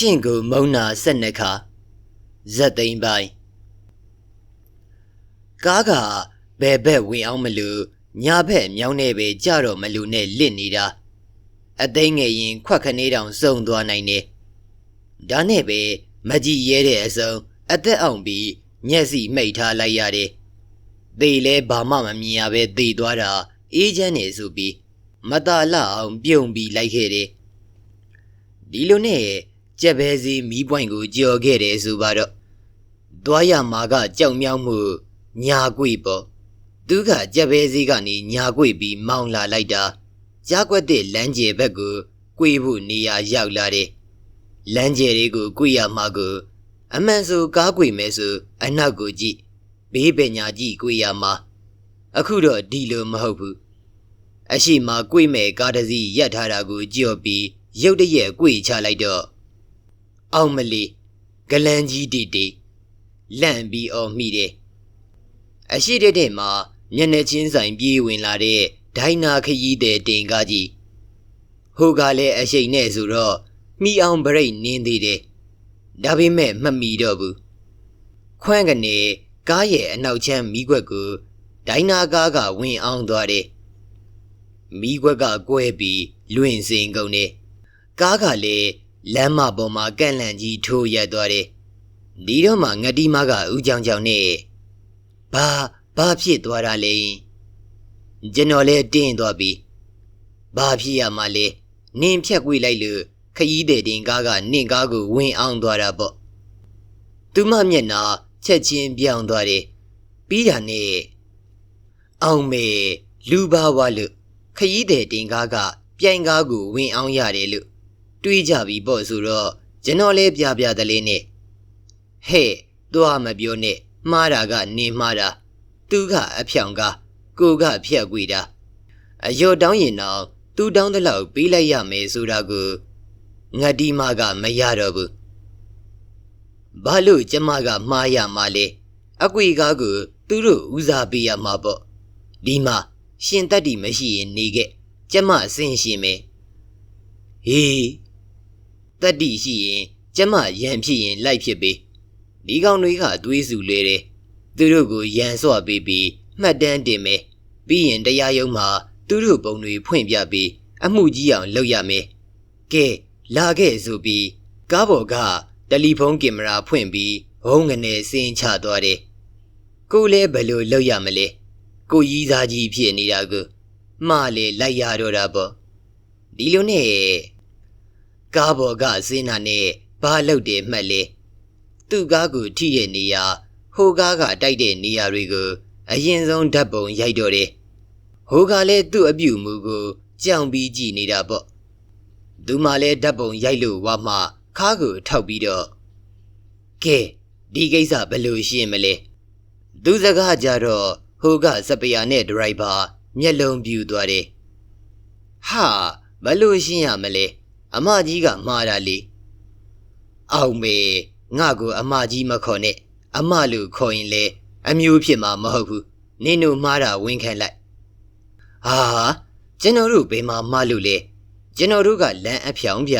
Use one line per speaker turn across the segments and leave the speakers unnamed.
ရှင့်ကိုမုံနာဆက်နှစ်ခါဇက်သိမ်းပိုင်းကားကဘယ်ဘက်ဝင်အောင်မလို့ညာဘက်မြောင်းနေပဲကြတော့မလို့နဲ့လစ်နေတာအသိငယ်ရင်ခွက်ခနေတောင်စုံသွားနိုင်တယ်ဒါနဲ့ပဲမကြည့်ရဲတဲ့အစုံအသက်အောင်ပြီးမျက်စိမှိတ်ထားလိုက်ရတယ်သေလဲဘာမှမမြင်ရပဲသေသွားတာအေးချမ်းနေဆိုပြီးမตาလအောင်ပြုံပြီးလိုက်ခဲ့တယ်ဒီလိုနဲ့ ကြက်ပဲစီမီးပွိုင်ကိုကြော်ခဲ့တယ်ဆိုပါတော့သွားရမှာကကြောက်မြောက်မှုညာကွေပေါ့သူကကြက်ပဲစီကနေညာကွေပြီးမောင်းလာလိုက်တာကြားကွက်တဲ့လမ်းကျယ်ဘက်ကိုကွေဖို့နေရာရောက်လာတယ်လမ်းကျယ်တွေကိုကွေရမှာကိုအမှန်ဆိုကားကွေမယ်ဆိုအနောက်ကိုကြည့်ဘေးပညာကြည့်ကွေရမှာအခုတော့ဒီလိုမဟုတ်ဘူးအရှိမကွေမဲ့ကားတစ်စီးရက်ထားတာကိုကြော်ပြီးရုတ်တရက်ကွေချလိုက်တော့ အောင်မလီဂလန်ကြီးတီတီလန့်ပြီးအော်မိတယ်အရှိတဲ့တဲ့မှာမျက်နှာချင်းဆိုင်ပြေးဝင်လာတဲ့ဒိုင်နာခရီးတဲ့တင်ကားကြီးဟိုကလည်းအရှိန်နဲ့ဆိုတော့မိအောင်ဗရိတ်နင်းသေးတယ်ဒါပေမဲ့မမီတော့ဘူးခွန်းကနေကားရဲ့အနောက်ချမ်းမိခွက်ကိုဒိုင်နာကားကဝင်အောင်သွားတယ်မိခွက်ကကွဲပြီးလွင့်စင်ကုန်တယ်ကားကလည်း လမ်းမပေါ်မှာကန့်လန့်ကြီးထိုးရက်သွားတယ်ဒီတော့မှငတိမကဦးကြောင်ကြောင်နဲ့ဘာဘာဖြစ်သွားတာလဲကျွန်တော်လည်းတင်းသွားပြီဘာဖြစ်ရမှာလဲနင်းဖြက်ကွေးလိုက်လို့ခရီးတဲ့တင်ကားကနင့်ကားကိုဝင်အောင်သွားတာပေါ့သူမမျက်နာချက်ချင်းပြောင်းသွားတယ်ပြီးတာနဲ့အောင်မေလူပါဝါလို့ခရီးတဲ့တင်ကားကပြိုင်ကားကိုဝင်အောင်ရတယ်လို့ တွေးကြပြီပေါ့ဆိုတော့ကျွန်တော်လည်းပြပြတလေးနဲ့ဟဲ့သွားမပြောနဲ့မှားတာကနေမှားတာသူကအဖြောင်ကကိုကဖြက်ကွေတာအယောတောင်းရင်တော့သူတောင်းတဲ့လောက်ပေးလိုက်ရမယ်ဆိုတာကိုငါဒီမကမရတော့ဘူးဘာလို့ကျမကမှားရမှာလဲအကွေကားကိုသူတို့ဦးစားပေးရမှာပေါ့ဒီမှာရှင်တက်တီမရှိရင်နေခဲ့ကျမအစင်ရှင်မယ်ဟေး တက်တီရှိရင်ကျမရန်ဖြစ်ရင်လိုက်ဖြစ်ပေးဒီကောင်တွေကသွေးစုလေတယ်သူတို့ကိုရန်စွာပေးပြီးမှတ်တမ်းတင်မယ်ပြီးရင်တရားရုံးမှာသူတို့ပုံတွေဖွင့်ပြပြီးအမှုကြီးအောင်လုပ်ရမယ်ကဲလာခဲ့ဆိုပြီးကားပေါ်ကတယ်လီဖုန်းကင်မရာဖွင့်ပြီးဘုံငနေစင်းချသွားတယ်ကိုလည်းဘယ်လိုလုပ်ရမလဲကိုကြီးစားကြီးဖြစ်နေတာကိုမှားလေလိုက်ရတော့တာပေါ့ဒီလိုနဲ့ ကားပေါ်ကစင်းနာနဲ့ဘာလုပ်တယ်မှတ်လေသူ့ကားကိုထိရဲ့နေရာဟိုကားကတိုက်တဲ့နေရာတွေကိုအရင်ဆုံးဓာတ်ပုံရိုက်တော့တယ်ဟိုကလည်းသူ့အပြုတ်မှုကိုကြောင်ပြီးကြည့်နေတာပေါ့သူမှလည်းဓာတ်ပုံရိုက်လို့ဝါမှခါးကိုထောက်ပြီးတော့ကဲဒီကိစ္စဘယ်လိုရှင်းမလဲသူစကားကြတော့ဟိုကစပီယာနဲ့ဒရိုက်ဘာမျက်လုံးပြူသွားတယ်ဟာဘယ်လိုရှင်းရမလဲ အမကြီးကမှားတာလေအောင်မေငါကိုအမကြီးမခေါ်နဲ့အမလို့ခေါ်ရင်လေအမျိုးဖြစ်မှာမဟုတ်ဘူးနင်တို့မှားတာဝန်ခံလိုက်ဟာကျွန်တော်တို့ဘယ်မှာမှားလို့လဲကျွန်တော်တို့ကလမ်းအဖြောင်းပြ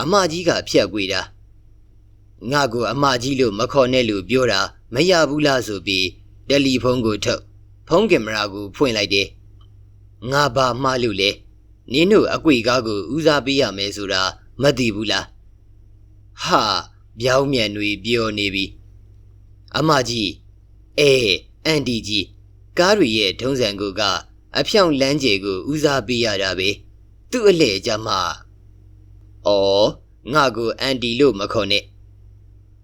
အမကြီးကဖြတ်ကွေတာငါကိုအမကြီးလို့မခေါ်နဲ့လို့ပြောတာမရဘူးလားဆိုပြီးတယ်လီဖုန်းကိုထုတ်ဖုန်းကင်မရာကိုဖွင့်လိုက်တယ်ငါဘာမှားလို့လဲ နင်းတို့အကွေကားကိုဦးစားပေးရမယ်ဆိုတာမသိဘူးလားဟာပြောင်းမြန်တွေပြောနေပြီအမကြီးအေးအန်တီကြီးကားတွေရဲ့ထုံးစံကိုကအဖြောင့်လမ်းကျေကိုဦးစားပေးရတာပဲသူ့အလှဲ့ကြမှာအော်ငါကိုအန်တီလို့မခေါ်နဲ့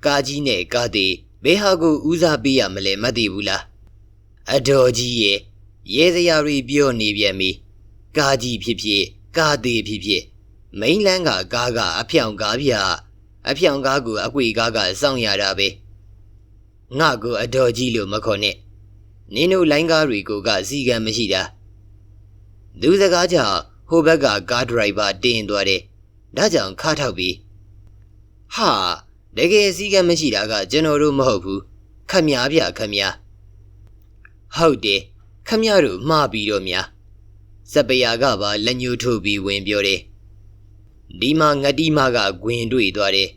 ကားကြီးနဲ့ကားသေးဘယ်ဟာကိုဦးစားပေးရမလဲမသိဘူးလားအတော်ကြီးရဲ့ရဲစရာတွေပြောနေပြန်ပြီ ကားကြီးဖြစ်ဖြစ်ကားသေးဖြစ်ဖြစ်မိန်လန်းကကားကအဖြောင်ကားပြအဖြောင်ကားကိုအကွေကားကစောင့်ရတာပဲငါကိုအတော်ကြီးလို့မခေါ်နဲ့နင်းတို့လိုင်းကားတွေကိုကစီကံမရှိတာလူစကားကြောင့်ဟိုဘက်ကကားဒရိုက်ဘာတင်းသွားတယ်ဒါကြောင့်ခါထောက်ပြီးဟာတကယ်စီကံမရှိတာကကျွန်တော်တို့မဟုတ်ဘူးခမများဗျခမများဟုတ်တယ်ခမများတို့မှားပြီးတော့များ စပယာကပါလက်ညှိုးထိုးပြီးဝင်ပြောတယ်ဒီမှာငတိမကဂွင်တွေ့သွားတယ်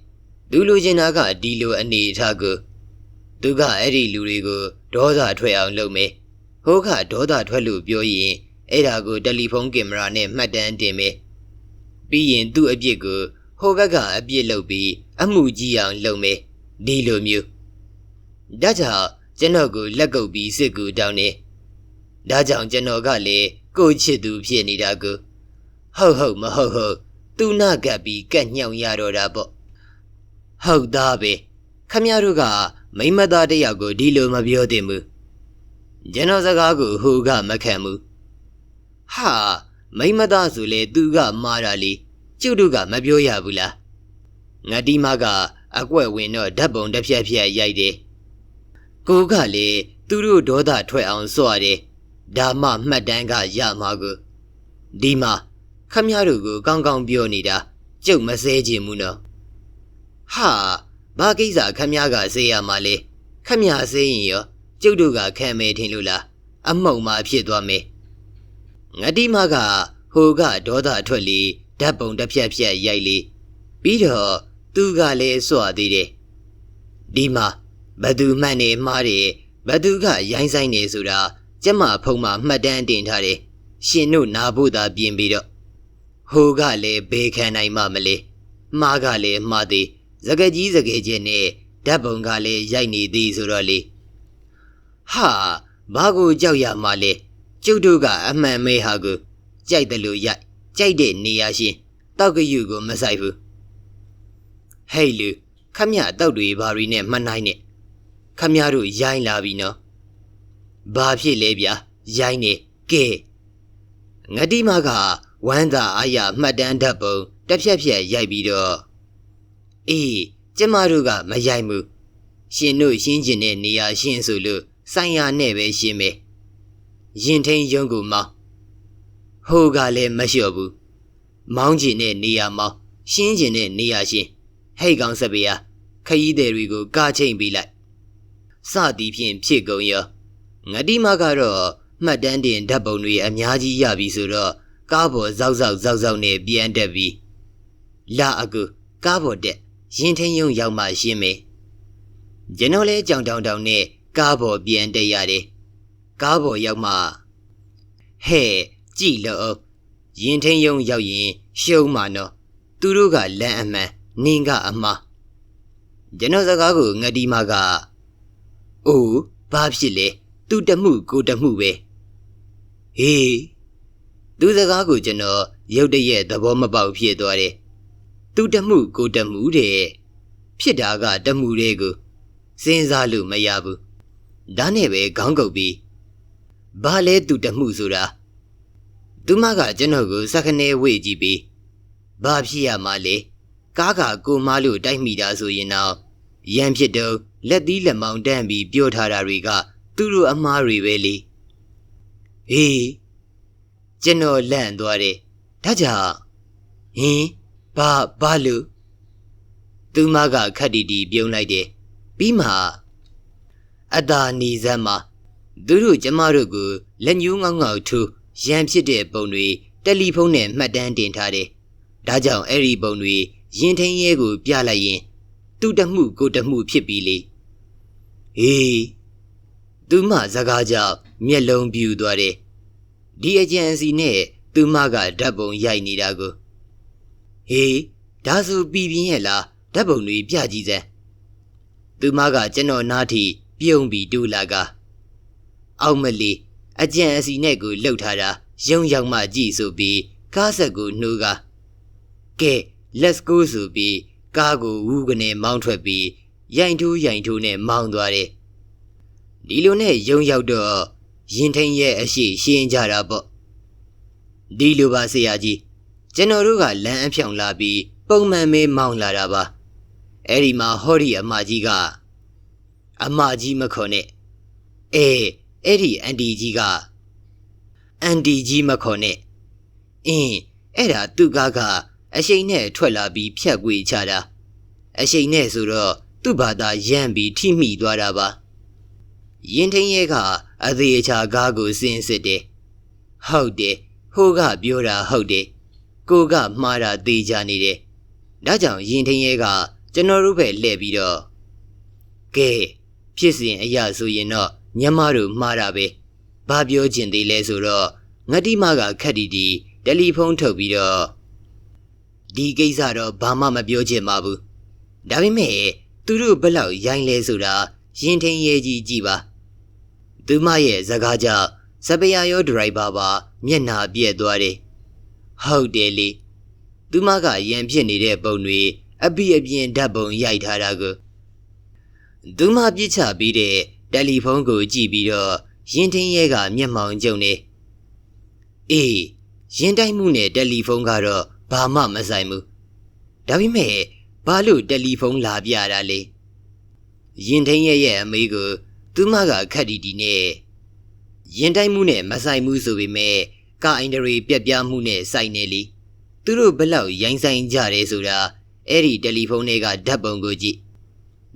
သူလိုချင်တာကဒီလိုအနေအထားကိုသူကအဲ့ဒီလူတွေကိုဒေါသထွက်အောင်လုပ်မယ်ဟိုးကဒေါသထွက်လို့ပြောရင်အဲ့ဒါကိုတယ်လီဖုန်းကင်မရာနဲ့မှတ်တမ်းတင်မယ်ပြီးရင်သူ့အပြစ်ကိုဟိုဘက်ကအပြစ်လုပ်ပြီးအမှုကြီးအောင်လုပ်မယ်ဒီလိုမျိုးဒါကြောင့်ကျွန်တော်ကိုလက်ကုပ်ပြီးစစ်ကူတောင်းနေဒါကြောင့်ကျွန်တော်ကလည်း ကိုချစ်သူဖြစ်နေတာကိုဟုတ်ဟုတ်မဟုတ်ဟုတ်သူနာကပ်ပြီးကက်ညောင်ရတော့တာပေါ့ဟုတ်သားပဲခမရတို့ကမိမသားတယောက်ကိုဒီလိုမပြောသင့်ဘူးကျွန်တော်စကားကိုဟိုကမခံဘူးဟာမိမသားဆိုလေသူကမာတာလေကျုပ်တို့ကမပြောရဘူးလားငါဒီမကအကွက်ဝင်တော့ဓာတ်ပုံတစ်ဖြက်ဖြက်ရိုက်တယ်ကိုကလေသူတို့ဒေါသထွက်အောင်စွရတယ် ဒါမှမှတ်တမ်းကရမှာကိုဒီမှာခမရတို့ကိုကောင်းကောင်းပြောနေတာကျုပ်မစဲခြင်းဘူးနော်ဟာဘာကိစ္စခမရကစေးရမှာလေခမရစေးရင်ရောကျုပ်တို့ကခံမယ်ထင်လို့လားအမှုံမှဖြစ်သွားမယ်ငတိမကဟိုကဒေါသအထွက်လေဓာတ်ပုံတစ်ဖြက်ဖြက်ရိုက်လေပြီးတော့သူကလည်းစွတ်သေးတယ်ဒီမှာဘသူမှန်နေမှားတယ်ဘသူကရိုင်းဆိုင်နေဆိုတာ ကျမဖုံမှာမှတ်တမ်းတင်ထားတယ်ရှင်တို့နာဖို့သာပြင်ပြီးတော့ဟိုကလည်းဘေးခံနိုင်မှမလဲမှားကလည်းမှားသေးစကကြီးစကယ်ချင်းနဲ့ဓာတ်ပုံကလည်းရိုက်နေသေးဆိုတော့လေဟာဘာကိုကြောက်ရမှာလဲကျုပ်တို့ကအမှန်မဲဟာကိုကြိုက်တယ်လို့ရိုက်ကြိုက်တဲ့နေရာရှင်တောက်ကယူကိုမဆိုင်ဘူးဟေးလူခမရတောက်တွေဘာတွေနဲ့မှတ်နိုင်နဲ့ခမရတို့ရိုင်းလာပြီနော် ဘာဖြစ်လဲဗျာရိုင်းနေကဲငတိမကဝမ်းသာအားရမှတ်တမ်းဓာတ်ပုံတစ်ဖြက်ဖြက်ရိုက်ပြီးတော့အေးကျမတို့ကမရိုက်ဘူးရှင်တို့ရှင်းကျင်တဲ့နေရာရှင်းဆိုလို့ဆိုင်ရာနဲ့ပဲရှင်းမယ်ရင်ထိန်ရုံကိုမောင်းဟိုကလည်းမလျှော့ဘူးမောင်းကျင်တဲ့နေရာမောင်းရှင်းကျင်တဲ့နေရာရှင်းဟဲ့ကောင်စပယ်ယာခရီးသည်တွေကိုကားချိန်ပေးလိုက်စသည်ဖြင့်ဖြစ်ကုန်ရော ငတိမကတော့မှတ်တမ်းတင်ဓာတ်ပုံတွေအများကြီးရပြီဆိုတော့ကားပေါ်ဇောက်ဇောက်ဇောက်ဇောက်နဲ့ပြန်တက်ပြီးလာအကူကားပေါ်တက်ရင်ထင်းယုံရောက်မှရှင်းမယ်ကျွန်တော်လဲကြောင်တောင်တောင်နဲ့ကားပေါ်ပြန်တက်ရတယ်ကားပေါ်ရောက်မှဟဲ့ကြည်လို့ရင်ထင်းယုံရောက်ရင်ရှုံးမှာနော်သူတို့ကလမ်းအမှန်နင်းကအမှားကျွန်တော်စကားကိုငတိမကအိုးဘာဖြစ်လဲ သူတမှုကိုတမှုပဲဟေးသူစကားကိုကျွန်တော်ရုတ်တရက်သဘောမပေါက်ဖြစ်သွားတယ်သူတမှုကိုတမှုတဲ့ဖြစ်တာကတမှုတွေကိုစဉ်းစားလို့မရဘူးဒါနဲ့ပဲခေါင်းကုပ်ပြီးဘာလဲသူတမှုဆိုတာသူမကကျွန်တော်ကိုစက္ကနဲဝေ့ကြည့်ပြီးဘာဖြစ်ရမှာလဲကားကကိုမားလို့တိုက်မိတာဆိုရင်တော့ရန်ဖြစ်တော့လက်သီးလက်မောင်းတန်းပြီးပြောထားတာတွေက သူတို့အမားတွေပဲလေဟေးကျွန်တော်လန့်သွားတယ်ဒါကြောင့်ဟင်ဘာဘာလို့သူမကခက်တီတီပြုံးလိုက်တယ်ပြီးမှအတာနီစမ်းမှာသူတို့ကျမတို့ကိုလက်ညှိုးငေါငေါထူရန်ဖြစ်တဲ့ပုံတွေတယ်လီဖုန်းနဲ့မှတ်တမ်းတင်ထားတယ်ဒါကြောင့်အဲ့ဒီပုံတွေရင်ထင်းရဲကိုပြလိုက်ရင် သူတမှုကိုတမှုဖြစ်ပြီလေဟေး သူမစကားကြောင့်မျက်လုံးပြူသွားတယ်ဒီအကြံစီနဲ့သူမကဓာတ်ပုံရိုက်နေတာကိုဟေးဒါဆိုပြည်ပြင်းရဲ့လားဓာတ်ပုံတွေပြကြည့်စမ်းသူမကကျွန်တော်နားထိပြုံးပြီးတူလာကအောက်မလီအကြံအစီနဲ့ကိုလှုပ်ထားတာရုံရောက်မှကြည့်ဆိုပြီးကားဆက်ကိုနှိုးကကဲ let's go ဆိုပြီးကားကိုဝူးကနေမောင်းထွက်ပြီးရိုင်ထိုးရိုင်ထိုးနဲ့မောင်းသွားတယ် ဒီလိုနဲ့ရုံရောက်တော့ရင်ထိန်ရဲ့အရှိရှင်းကြတာပေါ့ဒီလိုပါဆရာကြီးကျွန်တော်တို့ကလမ်းအဖြောင်လာပြီးပုံမှန်မေးမောင်းလာတာပါအဲ့ဒီမှာဟောဒီအမကြီးကအမကြီးမခေါ်နဲ့အေးအဲ့ဒီအန်တီကြီးကအန်တီကြီးမခေါ်နဲ့အင်းအဲ့ဒါသူ့ကားကအရှိန်နဲ့ထွက်လာပြီးဖြတ်ကွေချတာအရှိန်နဲ့ဆိုတော့သူ့ဘာသာရမ်းပြီးထိမိသွားတာပါ ရင်ထင်းရဲကအသေးချာကားကိုစင်းစစ်တယ်ဟုတ်တယ်ဟိုကပြောတာဟုတ်တယ်ကိုကမှားတာသေးချနေတယ်ဒါကြောင့်ရင်ထင်းရဲကကျွန်တော်တို့ပဲလှည့်ပြီးတော့ကဲဖြစ်စဉ်အရာဆိုရင်တော့ညမတို့မှားတာပဲဘာပြောချင်သေးလဲဆိုတော့ငတိမကခက်တီတီတယ်လီဖုန်းထုတ်ပြီးတော့ဒီကိစ္စတော့ဘာမှမပြောချင်ပါဘူးဒါပေမဲ့သူတို့ဘယ်လောက်ရိုင်းလဲဆိုတာရင်ထင်းရဲကြီးကြည့်ပါ သူမရဲ့စကားကြောင့်စပယာရောဒရိုက်ဘာပါမျက်နှာပြက်သွားတယ်ဟုတ်တယ်လေသူမကရန်ဖြစ်နေတဲ့ပုံတွေအပြည့်အပြင်းဓာတ်ပုံရိုက်ထားတာကိုသူမပြစ်ချပြီးတဲ့တယ်လီဖုန်းကိုကြည့်ပြီးတော့ရင်ထင်းရဲကမျက်မှောင်ကျုံနေအေးရင်တိုက်မှုနဲ့တယ်လီဖုန်းကတော့ဘာမှမဆိုင်ဘူးဒါပေမဲ့ဘာလို့တယ်လီဖုန်းလာပြတာလဲရင်ထင်းရဲရဲ့အမေကို သူမကခက်တီတီနဲ့ရင်တိုက်မှုနဲ့မဆိုင်ဘူးဆိုပေမဲ့ကာအင်ဒရီပြက်ပြားမှုနဲ့ဆိုင်နေလီသူတို့ဘလောက်ရိုင်းဆိုင်ကြတယ်ဆိုတာအဲ့ဒီတယ်လီဖုန်းတွေကဓာတ်ပုံကိုကြည့်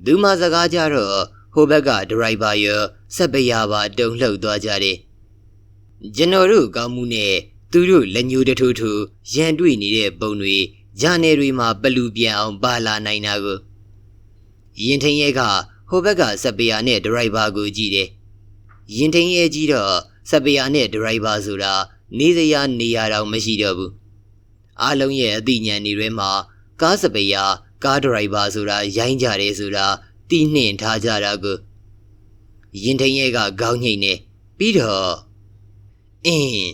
သူမစကားကြတော့ဟိုဘက်ကဒရိုက်ဘာရောစက်ပရာပါတုံလှုပ်သွားကြတယ်ကျွန်တော်တို့ကောင်းမှုနဲ့သူတို့လက်ညှိုးတထိုးထိုးရန်တွေ့နေတဲ့ပုံတွေဂျာနယ်တွေမှာပလူပြန်အောင်ပါလာနိုင်တာကိုရင်ထင်းရဲက ဟိုဘက်ကစက်ပရာနဲ့ဒရိုက်ဘာကိုကြည့်တယ်ရင်ထင်းရဲကြီးတော့စက်ပရာနဲ့ဒရိုက်ဘာဆိုတာနေစရာနေရာတော့မရှိတော့ဘူးအားလုံးရဲ့အသိဉာဏ်တွေထဲမှာကားစပရာကားဒရိုက်ဘာဆိုတာရိုင်းကြတယ်ဆိုတာတီးနှင်ထားကြတာကိုရင်ထင်းရဲကခေါင်းညိတ်နေပြီးတော့အင်း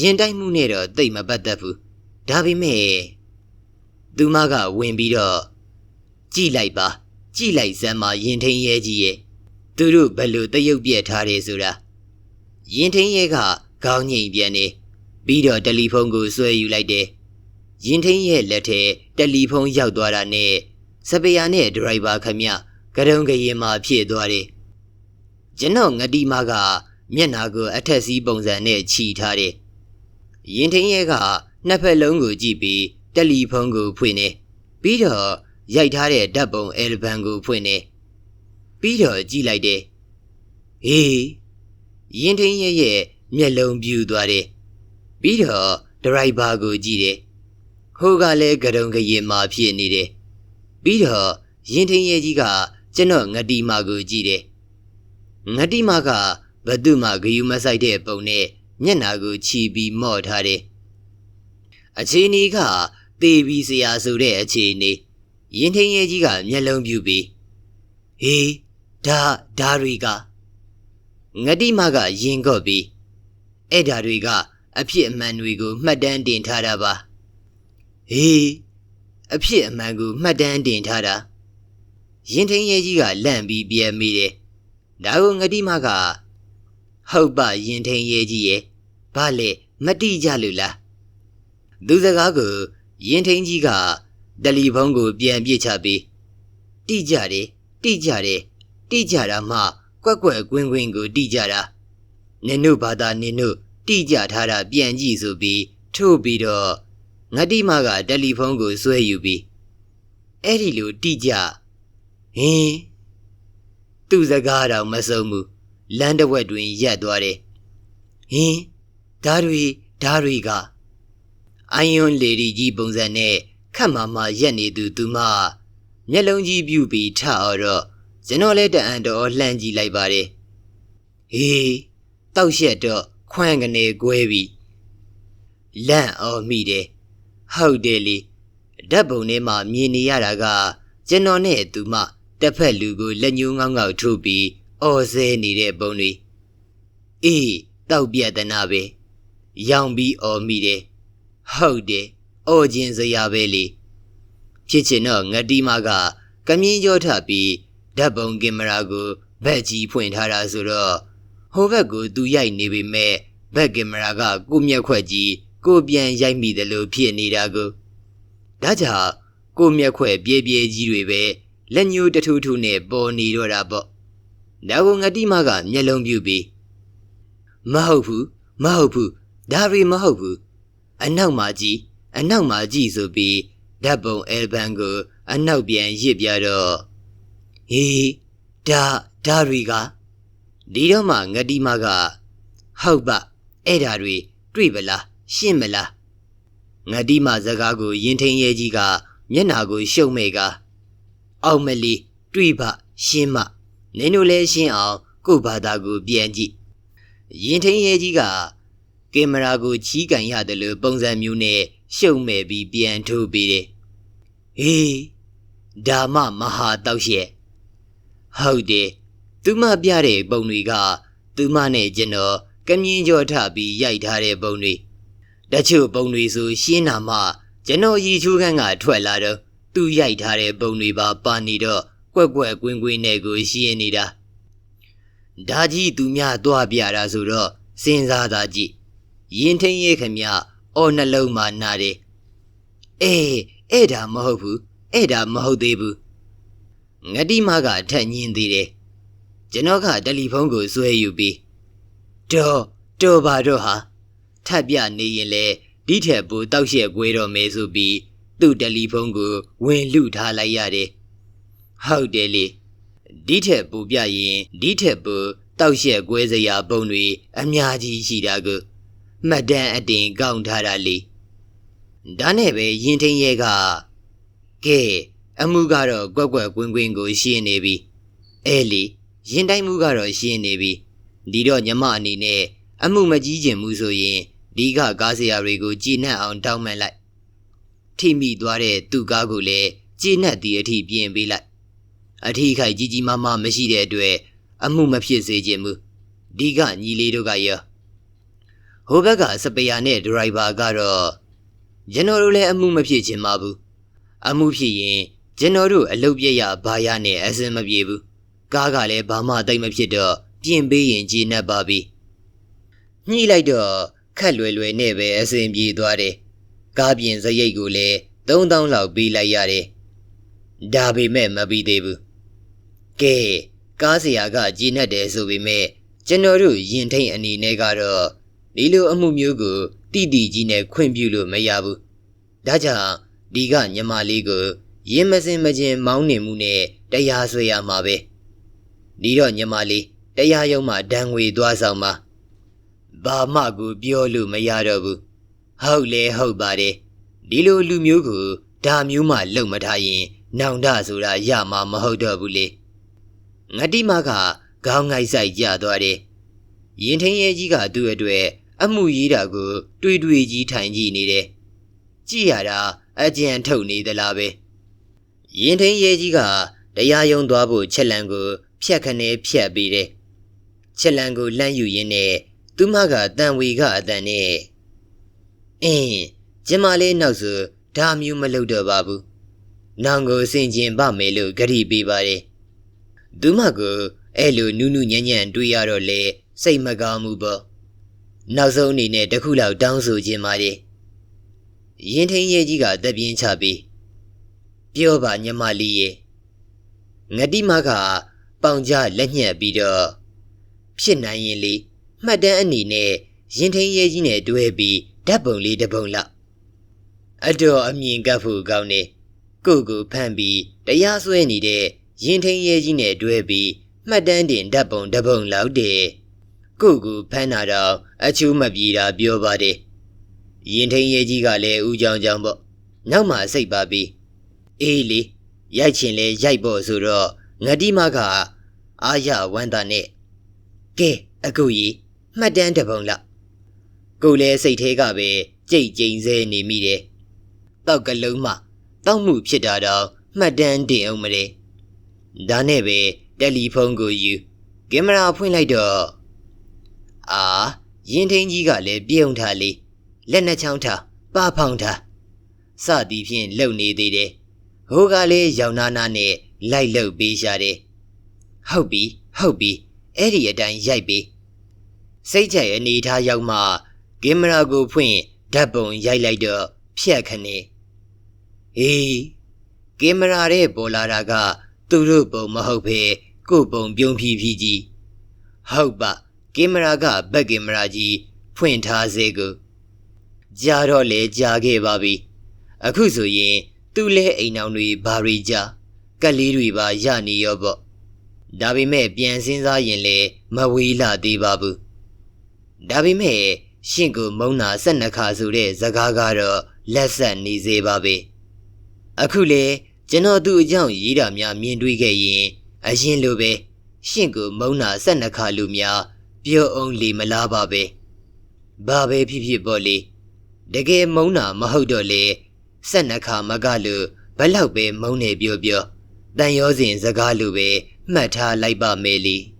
ရင်တိုက်မှုနဲ့တော့တိတ်မပတ်သက်ဘူးဒါပေမဲ့သူမကဝင်ပြီးတော့ကြည်လိုက်ပါ ကြည်လိုက်စမ်းမရင်ထင်းရဲကြီးရဲ့သူတို့ဘယ်လိုတရုပ်ပြက်ထားတယ်ဆိုတာရင်ထင်းရဲကခေါင်းညိတ်ပြန်နေပြီးတော့တယ်လီဖုန်းကိုဆွဲယူလိုက်တယ်ရင်ထင်းရဲ့လက်ထဲတယ်လီဖုန်းရောက်သွားတာနဲ့စပယ်ယာနဲ့ဒရိုက်ဘာခမကရုံကရင်မှာဖြစ်သွားတယ်ကျွန်တော်ငတိမကမျက်နာကိုအထက်စီးပုံစံနဲ့ခြီထားတယ်ရင်ထင်းရဲ့ကနှစ်ဖက်လုံးကိုကြည့်ပြီးတယ်လီဖုန်းကိုဖွင့်နေပြီးတော့ ရိုက်ထားတဲ့ဓာတ်ပုံအဲလ်ဘမ်ကိုဖွင့်နေပြီးတော့ကြည့်လိုက်တယ်ဟေးရင်ထင်းရဲ့ရဲ့မျက်လုံးပြူသွားတယ်ပြီးတော့ဒရိုက်ဘာကိုကြည့်တယ်ဟိုကလည်းကရုံကရင်မာဖြစ်နေတယ်ပြီးတော့ရင်ထင်းရဲ့ကြီးကကျွန်တော်ငတိမာကိုကြည့်တယ်ငတိမာကဘသူမှဂယုမဆိုင်တဲ့ပုံနဲ့မျက်နာကိုချီပြီးမော့ထားတယ်အခြေအနေကသေပြီးစရာဆိုတဲ့အခြေအနေ ရင်ထင်းရဲ့ကြီးကမျက်လုံးပြူပြီးဟေးဒါဒါတွေကငတိမာကရင်ကော့ပြီးအဲ့ဒါတွေကအဖြစ်အမှန်တွေကိုမှတ်တမ်းတင်ထားတာပါဟေးအဖြစ်အမှန်ကိုမှတ်တမ်းတင်ထားတာရင်ထင်းရဲကြီးကလန့်ပြီးပြဲမိတယ်ဒါကိုငတိမကဟုတ်ပါရင်ထင်းရဲကြီးရဲ့ဘာလဲမတိကြလို့လားသူစကားကိုရင်ထင်းကြီးက တယ်လီဖုန်းကိုပြန်ပြစ်ချပြီးတိကြတယ်တိကြတယ်တိကြတာမှကွက်ကွက်ကွင်းကွင်းကိုတိကြတာနင်တို့ဘာသာနင်တို့တိကြထားတာပြန်ကြည့်ဆိုပြီးထို့ပြီးတော့ငတိမကတယ်လီဖုန်းကိုဆွဲယူပြီးအဲ့ဒီလိုတိကြဟင်းသူ့စကားတော့မစုံဘူးလမ်းတစ်ဝက်တွင်ရက်သွားတယ်ဟင်းဓာတွေဓာတွေကအိုင်ယွန်လေဒီကြီးပုံစံနဲ့ ခတ်မာမာရက်နေသူသူမမျက်လုံးကြီးပြူပြီးထအော်တော့ကျွန်တော်လည်းတအံတော်လှမ်းကြည့်လိုက်ပါတယ်ဟေးတောက်ရက်တော့ခွန်းကနေကွဲပြီလန့်အော်မိတယ်ဟုတ်တယ်လေဓာတ်ပုံထဲမှာမြင်နေရတာကကျွန်တော်နဲ့သူမတစ်ဖက်လူကိုလက်ညှိုးငေါငေါထိုးပြီးအော်ဆဲနေတဲ့ပုံတွေအေးတောက်ပြတ်တနာပဲရောင်ပြီးအော်မိတယ်ဟုတ်တယ် အော်ခြင်းစရာပဲလေဖြစ်ချင်တော့ငတိမကကမြင်းကြောထပြီးဓာတ်ပုံကင်မရာကိုဘက်ကြီးဖွင့်ထားတာဆိုတော့ဟိုဘက်ကိုသူရိုက်နေပေမဲ့ဘက်ကင်မရာကကိုမျက်ခွက်ကြီးကိုပြန်ရိုက်မိတယ်လို့ဖြစ်နေတာကိုဒါကြောင့်ကိုမျက်ခွက်ပြေးပြေးကြီးတွေပဲလက်ညှိုးတထူးထူးနဲ့ပေါ်နေတော့တာပေါ့ဒါကိုငတိမကမျက်လုံးပြူပြီးမဟုတ်ဘူးမဟုတ်ဘူးဒါရီမဟုတ်ဘူးအနောက်မှာကြည့် အနောက်မှာကြည့်ဆိုပြီးဓာတ်ပုံအဲလ်ဘန်ကိုအနောက်ပြန်ရစ်ပြတော့ဟေးဒါဒါတွေကဒီတော့မှငတိမကဟုတ်ပါအဲ့ဓာတွေတွေ့ပလားရှင်းမလားဟငတိမစကားကိုရင်ထင်းရဲကြီးကမျက်နာကိုရှုံမဲ့ကအောင်မလီတွေးပါရှင်းမနင်တို့လည်းရှင်းအောင်ကို့ဘာသာကိုပြန်ကြည့်ရင်ထင်းရဲကြီးကကင်မရာကိုချီးကန်ရတယ်လို့ပုံစံမျိုးနဲ့ ရှုံမဲ့ပြီးပြန်ထိုးပေးတယ်ဟေးဒါမမဟာတောက်ရဲ့ဟုတ်တယ်သူမပြတဲ့ပုံတွေကသူမနဲ့ကျွန်တော်ကမြင်းကြောထပြီးရိုက်ထားတဲ့ပုံတွေတချို့ပုံတွေဆိုရှင်းနာမှကျွန်တော်ရီချိုးခန်းကထွက်လာတော့သူရိုက်ထားတဲ့ပုံတွေပါပါနေတော့ကွက်ကွက်ကွင်းကွင်းနဲ့ကိုရှင်းနေတာဒါကြီးသူများသွားပြတာဆိုတော့စဉ်းစားသာကြည့်ရင်ထင်းရဲခမ အော်နှလုံးမှာနာတယ်အေးအဲ့ဒါမဟုတ်ဘူးအဲ့ဒါမဟုတ်သေးဘူးငတိမကထက်ညင်းသေးတယ်ကျွန်တော်ကတယ်လီဖုန်းကိုဆွဲယူပြီးတော့တော်ပါတော့ဟာထပ်ပြနေရင်လေဒီထက်ပိုတောက်ရက်ကွဲတော့မယ်ဆိုပြီးသူ့တယ်လီဖုန်းကိုဝင်လူထားလိုက်ရတယ်ဟုတ်တယ်လေဒီထက်ပိုပြရင်ဒီထက်ပိုတောက်ရက်ကွဲစရာပုံတွေအများကြီးရှိတာကို မှတ်တမ်းအတင်ကောက်ထားတာလေဒါနဲ့ပဲရင်ထင်းရဲကကဲအမှုကတော့ကွက်ကွက်ကွင်းကွင်းကိုရှင်းနေပြီအဲလီရင်တိုင်းမှုကတော့ရှင်းနေပြီဒီတော့ညမအနေနဲ့အမှုမကြီးကျင်မှုဆိုရင်ဒီကကားစရာတွေကိုကြည်နှံ့အောင်တောင်းမှန်လိုက်ထိမိသွားတဲ့သူ့ကားကိုလည်းကြည်နှံ့သည့်အထိပြင်ပေးလိုက်အထီးခိုက်ကြီးကြီးမားမားမရှိတဲ့အတွက်အမှုမဖြစ်စေခြင်းမူဒီကညီလေးတို့ကရော ဟိုဘက်ကစပယ်ယာနဲ့ဒရိုက်ဘာကတော့ကျွန်တော်တို့လည်းအမှုမဖြစ်ခြင်းမဘူးအမှုဖြစ်ရင်ကျွန်တော်တို့အလုပ်ပြရဘာရနဲ့အစင်မပြေဘူးကားကလည်းဘာမှတိတ်မဖြစ်တော့ပြင်ပေးရင်ကြည်နှက်ပါပြီညှိလိုက်တော့ခက်လွယ်လွယ်နဲ့ပဲအစင်ပြေသွားတယ်ကားပြင်စရိတ်ကိုလည်း3000လောက်ပေးလိုက်ရတယ်ဒါပေမဲ့မပြီးသေးဘူးကဲကားဆရာကကြည်နှက်တယ်ဆိုပေမဲ့ကျွန်တော်တို့ရင်ထိန်အနေနဲ့ကတော့ ဒီလိုအမှုမျိုးကိုတိတိကြီးနဲ့ခွင့်ပြုလို့မရဘူးဒါကြောင့်ဒီကညီမလေးကိုရင်မစင်မချင်းမောင်းနေမှုနဲ့တရားဆွေရမှာပဲဒီတော့ညီမလေးတရားရုံးမှာဒဏ်ငွေသွားဆောင်ပါဘာမှကိုပြောလို့မရတော့ဘူးဟုတ်လေဟုတ်ပါတယ်ဒီလိုလူမျိုးကိုဒါမျိုးမှလုံမထားရင် နောင်တဆိုတာရမှာမဟုတ်တော့ဘူးလေငတိမကခေါင်းငိုက်ဆိုင်ကြသွားတယ်ရင်ထင်းရဲကြီးကသူ့အတွက် အမှုရေးတာကို တွေးတွေးကြီးထိုင်ကြည့်နေတယ်ကြည့်ရတာအကြံထုတ်နေသလားပဲရင်ထင်းရဲကြီးကတရားရုံးသွားဖို့ချက်လန်ကို ဖြတ်ခနဲဖြတ်ပြီးတယ်ချက်လန်ကိုလှမ်းယူရင်းနဲ့သူမကတန်ဝေကအတန်နဲ့အင်းကျမလေးနောက်ဆိုဒါမျိုးမလုပ်တော့ပါဘူးနောင်ကိုစင်ကျင်ပါမယ်လို့ဂရီပေးပါတယ်သူမကိုအဲ့လိုနူးနူးညံ့ညံ့တွေးရတော့လေစိတ်မကောင်းဘူးပေါ့ နောက်ဆုံးအနေနဲ့တခုလောက်တောင်းဆိုခြင်းပါတယ်ရင်ထင်းရဲကြီးကတပြင်းချပြီးပြောပါညမလေးရဲ့ငတိမကပေါင်ကြလက်ညှက်ပြီးတော့ဖြစ်နိုင်ရင်လေမှတ်တမ်းအနေနဲ့ရင်ထင်းရဲကြီးနဲ့တွဲပြီးဓာတ်ပုံလေးတစ်ပုံလောက်အတော်အမြင်ကပ်ဖို့ကောင်းနေကိုကိုဖမ်းပြီးတရားစွဲနေတဲ့ရင်ထင်းရဲကြီးနဲ့တွဲပြီးမှတ်တမ်းတင်ဓာတ်ပုံတစ်ပုံလောက်တဲ့ ကိုကိုဖမ်းတာတော့အချူးမပြေတာပြောပါတယ်ရင်ထင်းရဲကြီးကလည်းဦးကြောင်ကြောင်ပေါ့နောက်မှစိတ်ပါပြီးအေးလေရိုက်ချင်လဲရိုက်ဖို့ဆိုတော့ငတိမကအာရဝန္တာနဲ့ကဲအခုကြီးမှတ်တမ်းတစ်ပုံလောက်ကိုလည်းစိတ်သေးကပဲကြိတ်ကြိမ်စဲနေမိတယ်တောက်ကလုံးမှတောက်မှုဖြစ်တာတော့မှတ်တမ်းတင်အောင်မလဲဒါနဲ့ပဲတယ်လီဖုန်းကိုယူကင်မရာဖွင့်လိုက်တော့ အာရင်ထင်းကြီးကလည်းပြုံးထားလေလက်နှချောင်းထားပါဖောင်းထားစသည်ဖြင့်လုံနေသေးတယ်ဟိုကလည်းရောင်နာနာနဲ့လိုက်လုတ်ပေးရှာတယ်ဟုတ်ပြီဟုတ်ပြီအဲ့ဒီအတိုင်းရိုက်ပေးစိတ်ကြိုက်အနေထားရောက်မှကင်မရာကိုဖွင့်ဓာတ်ပုံရိုက်လိုက်တော့ဖြတ်ခနဲ့ဟေးကင်မရာရဲ့ပေါ်လာတာက သူတို့ပုံမဟုတ်ပဲကို့ပုံပြုံးဖြီးဖြီးကြီးဟုတ်ပါ ကင်မရာကဘက်ကင်မရာကြီးဖွင့်ထားစေကိုကြာတော့လေကြာခဲ့ပါပြီအခုဆိုရင်သူ့လဲအိမ်အောင်တွေဘာတွေကြာကက်လေးတွေပါရနေရောပေါ့ဒါပေမဲ့ပြန်စင်းစားရင်လေမဝေးလာသေးပါဘူးဒါပေမဲ့ရှင့်ကိုမုံနာ၁၂ခါဆိုတဲ့ဇကားကတော့လက်ဆက်နေစေပါပဲအခုလေကျွန်တော်သူ့အကြောင်းရေးတာများမြင်တွေ့ခဲ့ရင်အရင်လိုပဲရှင့်ကိုမုံနာဆက်နှခါလူများ ပြောအောင်လီမလားပါပဲဘာပဲဖြစ်ဖြစ်ပေါ့လေတကယ်မုံနာမဟုတ်တော့လေဆက်နှခါမကလို့ဘယ်လောက်ပဲမုံနေပြောပြောတန်ရောစဉ်စကားလိုပဲမှတ်ထားလိုက်ပါမယ်လီ။